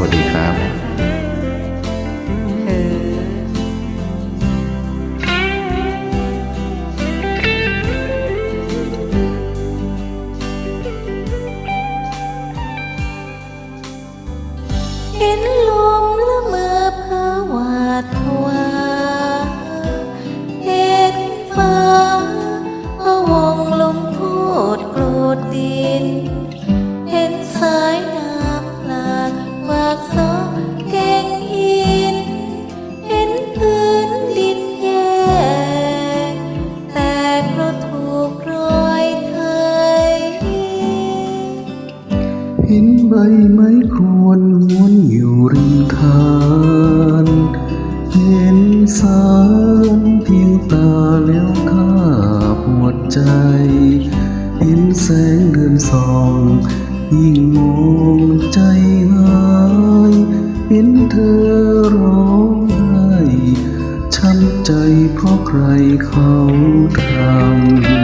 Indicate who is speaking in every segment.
Speaker 1: วัสดีครับ
Speaker 2: เห็น
Speaker 3: ใบไม้ครวนม้วนอยู่ริมทาน เห็นสารเพียงตาแล้วข้าปวดใจ เห็นแสงเดือนส่องยิ่งมองใจหายเห็นเธอร้องไห้ช้ำใจเพราะใครเขาทำ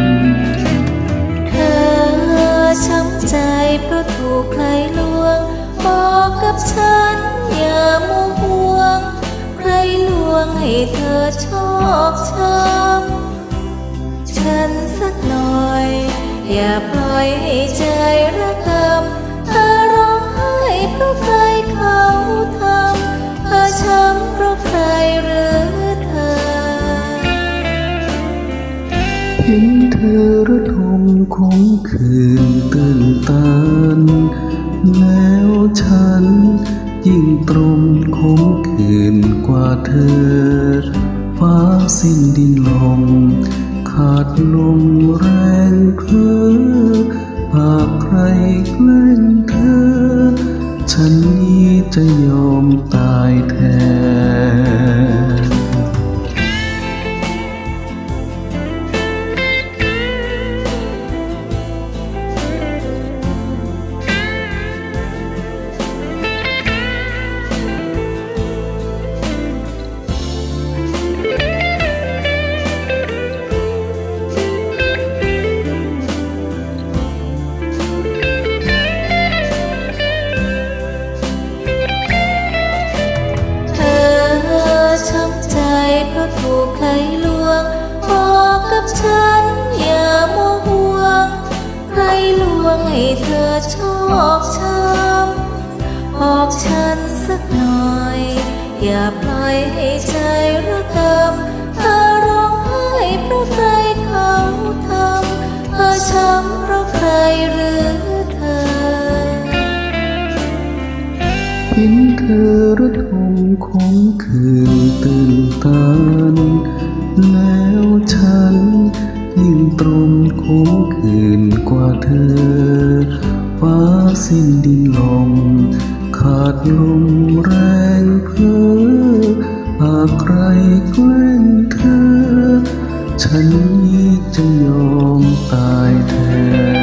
Speaker 2: เธอชอกช้ำฉันสักหน่อย อย่าปล่อยให้ใจระกำเธอร้องไห้เพราะใครเขาทำเธอช้ำเพราะใครหรือเธอ
Speaker 3: เห็นเธอระทมคงคืนตื่นตันแล้วฉันยิ่งตรมคงคืน เธอฟ้าสิ้นดินลง ขาดลมแรงเพลอหากใครแกล้งเธอ ฉันนี้จะยอมตายแทน
Speaker 2: ใครลวง บอกกับฉันอย่ามัวห่วง ใครลวงให้เธอชอกช้ำบอกฉันสักหน่อย อย่าปล่อยให้ใจระกำเธอร้องไห้เพราะใครเขาทำเธอช้ำเพราะใครหรือเธอ
Speaker 3: เห็นเธอระทมคงคืนตื่นตัน เธอฟ้าสิ้นดินลม ขาดลมแรงเพอหากใครแกล้งเธอ ฉันนี้จะยอมตายแทน